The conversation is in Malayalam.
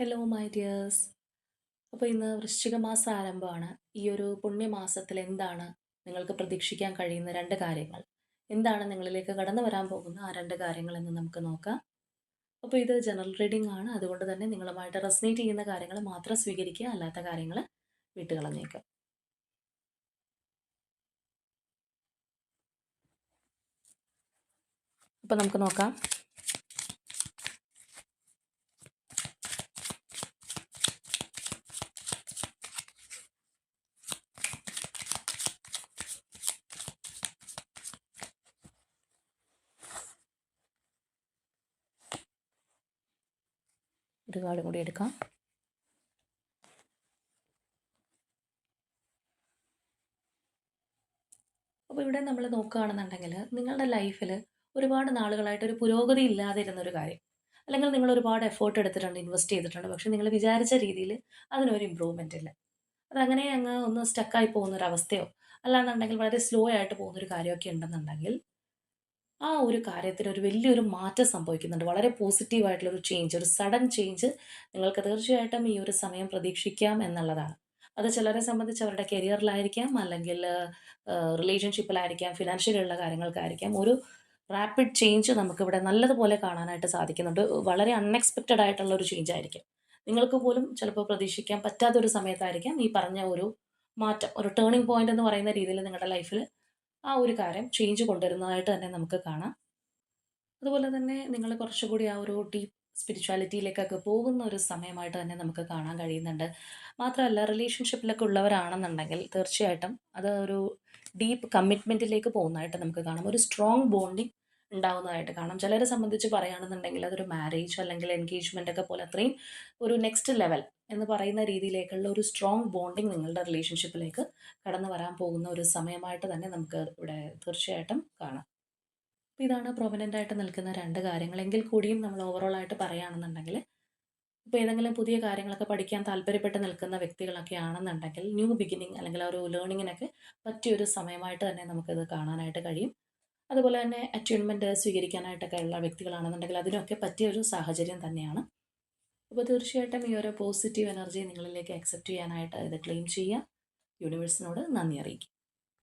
ഹലോ മൈ ഡിയേഴ്സ് അപ്പോൾ ഇന്ന് വൃശ്ചിക മാസം ആരംഭമാണ്. ഈ ഒരു പുണ്യമാസത്തിൽ എന്താണ് നിങ്ങൾക്ക് പ്രതീക്ഷിക്കാൻ കഴിയുന്ന രണ്ട് കാര്യങ്ങൾ? എന്താണ് നിങ്ങളിലേക്ക് കടന്നു വരാൻ പോകുന്ന ആ രണ്ട് കാര്യങ്ങൾ എന്ന് നമുക്ക് നോക്കാം. അപ്പോൾ ഇത് ജനറൽ റീഡിംഗ് ആണ്. അതുകൊണ്ട് തന്നെ നിങ്ങളുമായിട്ട് റെസനേറ്റ് ചെയ്യുന്ന കാര്യങ്ങൾ മാത്രം സ്വീകരിക്കുക. അല്ലാത്ത കാര്യങ്ങൾ വിട്ടുകളഞ്ഞേക്കാം. അപ്പോൾ നമുക്ക് നോക്കാം. ഒരു കാർഡും കൂടി എടുക്കാം. അപ്പോൾ ഇവിടെ നമ്മൾ നോക്കുകയാണെന്നുണ്ടെങ്കിൽ നിങ്ങളുടെ ലൈഫിൽ ഒരുപാട് നാളുകളായിട്ട് ഒരു പുരോഗതി ഇല്ലാതിരുന്ന ഒരു കാര്യം. അല്ലെങ്കിൽ നിങ്ങൾ ഒരുപാട് എഫേർട്ട് എടുത്തിട്ടുണ്ട് ഇൻവെസ്റ്റ് ചെയ്തിട്ടുണ്ട് പക്ഷേ നിങ്ങൾ വിചാരിച്ച രീതിയിൽ അതിനൊരു ഇമ്പ്രൂവ്മെന്റ് ഇല്ല. അതങ്ങനെ അങ്ങ് ഒന്ന് സ്റ്റക്കായി പോകുന്നൊരവസ്ഥയോ അല്ലാന്നുണ്ടെങ്കിൽ വളരെ സ്ലോ ആയിട്ട് പോകുന്നൊരു കാര്യമൊക്കെ ഉണ്ടെന്നുണ്ടെങ്കിൽ ആ ഒരു കാര്യത്തിന് ഒരു വലിയൊരു മാറ്റം സംഭവിക്കുന്നുണ്ട്. വളരെ പോസിറ്റീവായിട്ടുള്ളൊരു ചേഞ്ച് ഒരു സഡൻ ചേഞ്ച് നിങ്ങൾക്ക് തീർച്ചയായിട്ടും ഈ ഒരു സമയം പ്രതീക്ഷിക്കാം എന്നുള്ളതാണ്. അത് ചിലരെ സംബന്ധിച്ച് അവരുടെ കരിയറിലായിരിക്കാം അല്ലെങ്കിൽ റിലേഷൻഷിപ്പിലായിരിക്കാം ഫിനാൻഷ്യലുള്ള കാര്യങ്ങൾക്കായിരിക്കാം. ഒരു റാപ്പിഡ് ചേഞ്ച് നമുക്കിവിടെ നല്ലതുപോലെ കാണാനായിട്ട് സാധിക്കുന്നുണ്ട്. വളരെ അൺഎക്സ്പെക്റ്റഡ് ആയിട്ടുള്ള ഒരു ചേഞ്ച് ആയിരിക്കും. നിങ്ങൾക്ക് പോലും ചിലപ്പോൾ പ്രതീക്ഷിക്കാൻ പറ്റാത്തൊരു സമയത്തായിരിക്കാം ഈ പറഞ്ഞ ഒരു മാറ്റം. ഒരു ടേണിംഗ് പോയിന്റ് എന്ന് പറയുന്ന രീതിയിൽ നിങ്ങളുടെ ലൈഫിൽ ആ ഒരു കാര്യം ചേഞ്ച് കൊണ്ടുവരുന്നതായിട്ട് തന്നെ നമുക്ക് കാണാം. അതുപോലെ തന്നെ നിങ്ങൾ കുറച്ചുകൂടി ആ ഒരു ഡീപ്പ് സ്പിരിച്വാലിറ്റിയിലേക്കൊക്കെ പോകുന്ന ഒരു സമയമായിട്ട് തന്നെ നമുക്ക് കാണാൻ കഴിയുന്നുണ്ട്. മാത്രമല്ല റിലേഷൻഷിപ്പിലൊക്കെ ഉള്ളവരാണെന്നുണ്ടെങ്കിൽ തീർച്ചയായിട്ടും അത് ഒരു ഡീപ്പ് കമ്മിറ്റ്മെന്റിലേക്ക് പോകുന്നതായിട്ട് നമുക്ക് കാണാം. ഒരു സ്ട്രോങ് ബോണ്ടിങ് ഉണ്ടാവുന്നതായിട്ട് കാണാം. ചിലരെ സംബന്ധിച്ച് പറയുകയാണെന്നുണ്ടെങ്കിൽ അതൊരു മാരേജ് അല്ലെങ്കിൽ എൻഗേജ്മെന്റ് ഒക്കെ പോലെ അത്രയും ഒരു നെക്സ്റ്റ് ലെവൽ എന്ന് പറയുന്ന രീതിയിലേക്കുള്ള ഒരു സ്ട്രോങ് ബോണ്ടിങ് നിങ്ങളുടെ റിലേഷൻഷിപ്പിലേക്ക് കടന്നു വരാൻ പോകുന്ന ഒരു സമയമായിട്ട് തന്നെ നമുക്ക് ഇവിടെ തീർച്ചയായിട്ടും കാണാം. ഇതാണ് പ്രൊമനന്റ് ആയിട്ട് നിൽക്കുന്ന രണ്ട് കാര്യങ്ങളെങ്കിൽ കൂടിയും നമ്മൾ ഓവറോൾ ആയിട്ട് പറയുകയാണെന്നുണ്ടെങ്കിൽ ഇപ്പോൾ ഏതെങ്കിലും പുതിയ കാര്യങ്ങളൊക്കെ പഠിക്കാൻ താല്പര്യപ്പെട്ട് നിൽക്കുന്ന വ്യക്തികളൊക്കെ ആണെന്നുണ്ടെങ്കിൽ ന്യൂ ബിഗിനിങ് അല്ലെങ്കിൽ ഒരു ലേണിങ്ങിനൊക്കെ പറ്റിയൊരു സമയമായിട്ട് തന്നെ നമുക്കിത് കാണാനായിട്ട് കഴിയും. അതുപോലെ തന്നെ അറ്റ്യൂൺമെന്റ് സ്വീകരിക്കാനായിട്ടൊക്കെ ഉള്ള വ്യക്തികളാണെന്നുണ്ടെങ്കിൽ അതിനൊക്കെ പറ്റിയ ഒരു സാഹചര്യം തന്നെയാണ്. അപ്പോൾ തീർച്ചയായിട്ടും ഈ ഒരു പോസിറ്റീവ് എനർജി നിങ്ങളിലേക്ക് അക്സെപ്റ്റ് ചെയ്യാനായിട്ട് ഇത് ക്ലെയിം ചെയ്യുക. യൂണിവേഴ്സിനോട് നന്ദി അറിയിക്കും